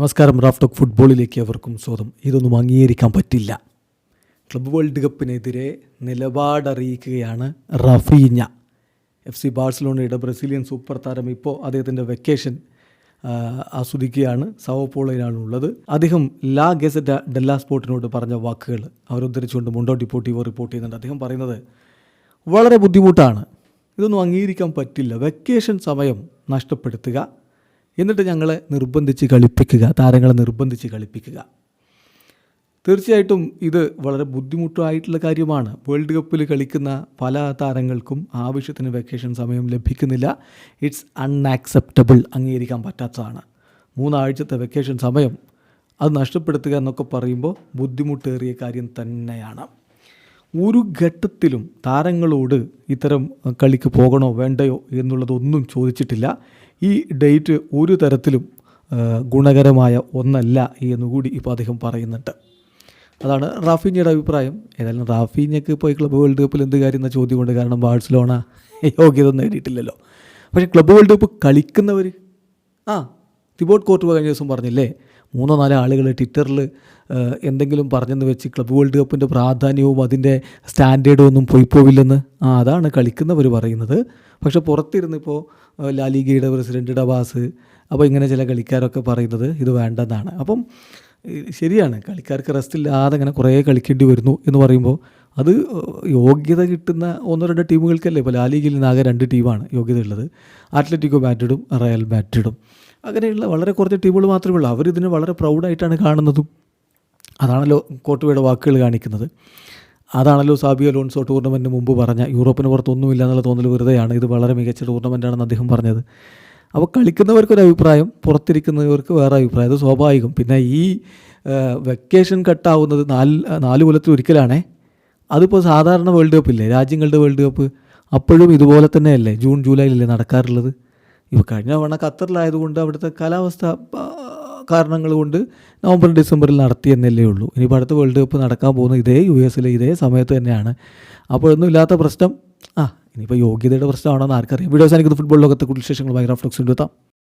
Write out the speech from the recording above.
നമസ്കാരം Raf talk ഫുട്ബോളിലേക്ക് അവർക്കും സ്വാഗതം. ഇതൊന്നും അംഗീകരിക്കാൻ പറ്റില്ല. ക്ലബ് വേൾഡ് കപ്പിനെതിരെ നിലപാടറിയിക്കുകയാണ് റഫീഞ്ഞ. എഫ് സി ബാഴ്സലോണയുടെ ബ്രസീലിയൻ സൂപ്പർ താരം ഇപ്പോൾ അദ്ദേഹത്തിന്റെ വെക്കേഷൻ ആസ്വദിക്കുകയാണ്. സവോപോളയിലാണ് ഉള്ളത് അദ്ദേഹം ലാ ഗസറ്റ ഡെല്ലാ സ്പോർട്ടിനോട് പറഞ്ഞ വാക്കുകൾ അവരുദ്ധരിച്ചുകൊണ്ട് മുണ്ടോ ഡിപ്പോട്ടീവോ റിപ്പോർട്ട് ചെയ്യുന്നുണ്ട്. അദ്ദേഹം പറയുന്നത് വളരെ ബുദ്ധിമുട്ടാണ്. ഇതൊന്നും അംഗീകരിക്കാൻ പറ്റില്ല. വെക്കേഷൻ സമയം നഷ്ടപ്പെടുത്തുക. എന്നിട്ട് ഞങ്ങളെ നിർബന്ധിച്ച് കളിപ്പിക്കുക താരങ്ങളെ നിർബന്ധിച്ച് കളിപ്പിക്കുക. തീർച്ചയായിട്ടും ഇത് വളരെ ബുദ്ധിമുട്ടായിട്ടുള്ള കാര്യമാണ്. വേൾഡ് കപ്പിൽ കളിക്കുന്ന പല താരങ്ങൾക്കും ആവശ്യത്തിന് വെക്കേഷൻ സമയം ലഭിക്കുന്നില്ല. ഇറ്റ്സ് അൺആക്സെപ്റ്റബിൾ അംഗീകരിക്കാൻ പറ്റാത്തതാണ്. മൂന്നാഴ്ചത്തെ വെക്കേഷൻ സമയം അത് നഷ്ടപ്പെടുത്തുക എന്നൊക്കെ പറയുമ്പോൾ ബുദ്ധിമുട്ടേറിയ കാര്യം തന്നെയാണ്. ഒരു ഘട്ടത്തിലും താരങ്ങളോട് ഇത്തരം കളിക്ക് പോകണോ വേണ്ടയോ എന്നുള്ളതൊന്നും ചോദിച്ചിട്ടില്ല. ഈ ഡേറ്റ് ഒരു തരത്തിലും ഗുണകരമായ ഒന്നല്ല എന്നുകൂടി ഇപ്പോൾ അദ്ദേഹം പറയുന്നുണ്ട്. അതാണ് റാഫീഞ്ഞയുടെ അഭിപ്രായം. ഏതായാലും റാഫീഞ്ഞക്ക് ഇപ്പോൾ ഈ ക്ലബ്ബ് വേൾഡ് കപ്പിൽ എന്ത് കാര്യം എന്ന ചോദ്യമുണ്ട് കാരണം ബാഴ്സലോണ യോഗ്യത നേടിയിട്ടില്ലല്ലോ. പക്ഷേ ക്ലബ് വേൾഡ് കപ്പ് കളിക്കുന്നവർ ആ തിബോട്ട് കോർട്ട് കഴിഞ്ഞ ദിവസം പറഞ്ഞില്ലേ? മൂന്നോ നാലോ ആളുകൾ ട്വിറ്ററിൽ എന്തെങ്കിലും പറഞ്ഞെന്ന് വെച്ച് ക്ലബ് വേൾഡ് കപ്പിന്റെ പ്രാധാന്യവും അതിന്റെ സ്റ്റാൻഡേർഡും ഒന്നും പോയി പോവില്ലെന്ന്? ആ അതാണ് കളിക്കുന്നവർ പറയുന്നത്. പക്ഷേ പുറത്തിരുന്ന് ഇപ്പോൾ ലാലിഗയുടെ പ്രസിഡന്റ് ഡബാസ് അപ്പോൾ ഇങ്ങനെ ചില കളിക്കാരൊക്കെ പറയുന്നത് ഇത് വേണ്ടെന്നാണ്. അപ്പം ശരിയാണ്. കളിക്കാർക്ക് റെസ്റ്റ് ഇല്ലാതെ അങ്ങനെ കുറേ കളിക്കേണ്ടി വരുന്നു എന്ന് പറയുമ്പോൾ അത് യോഗ്യത കിട്ടുന്ന ഒന്നോ രണ്ടോ ടീമുകൾക്കല്ലേ? ഇപ്പോൾ ലാലിഗയിൽ നിന്ന് ആകെ രണ്ട് ടീമാണ് യോഗ്യത ഉള്ളത് അത്ലറ്റിക്കോ മാഡ്രിഡും റയൽ മാഡ്രിഡും അങ്ങനെയുള്ള വളരെ കുറച്ച് ടീമുകൾ മാത്രമേ ഉള്ളൂ. അവരിതിനെ വളരെ പ്രൗഡായിട്ടാണ് കാണുന്നതും. അതാണല്ലോ കോട്ടുവയുടെ വാക്കുകൾ കാണിക്കുന്നത്. അതാണല്ലോ സാബി അലോൺസോ ടൂർണമെന്റിന് മുമ്പ് പറഞ്ഞ യൂറോപ്പിന് പുറത്തൊന്നുമില്ല എന്നുള്ള തോന്നൽ വെറുതെയാണ്. ഇത് വളരെ മികച്ച ടൂർണമെന്റാണെന്ന് അദ്ദേഹം പറഞ്ഞത്. അപ്പോൾ കളിക്കുന്നവർക്കൊരു അഭിപ്രായം പുറത്തിരിക്കുന്നവർക്ക് വേറെ അഭിപ്രായം. അത് സ്വാഭാവികം. പിന്നെ ഈ വെക്കേഷൻ കട്ടാവുന്നത് നാല് നാല് കൊല്ലത്തിൽ ഒരിക്കലാണേ. അതിപ്പോൾ സാധാരണ വേൾഡ് കപ്പില്ലേ? രാജ്യങ്ങളുടെ വേൾഡ് കപ്പ്. അപ്പോഴും ഇതുപോലെ തന്നെയല്ലേ? ജൂൺ ജൂലൈയിലല്ലേ നടക്കാറുള്ളത്? ഇപ്പോൾ കഴിഞ്ഞ തവണ ഖത്തറിലായതുകൊണ്ട് അവിടുത്തെ കാലാവസ്ഥ കാരണങ്ങൾ കൊണ്ട് നവംബർ ഡിസംബറിൽ നടത്തിയെന്നല്ലേ ഉള്ളൂ. ഇനിയിപ്പോൾ അടുത്ത വേൾഡ് കപ്പ് നടക്കാൻ പോകുന്ന ഇതേ യു എസിലെ ഇതേ സമയത്ത് തന്നെയാണ്. അപ്പോഴൊന്നും ഇല്ലാത്ത പ്രശ്നം ആ ഇനിയിപ്പോൾ യോഗ്യതയുടെ പ്രശ്നമാണോ എന്ന് ആർക്കറിയാം. വീഡിയോസ് എനിക്ക് ഫുട്ബോൾ ലോകത്തെ കൂടുതൽ ഭയങ്കര ഫ്ലക്സ് എത്താം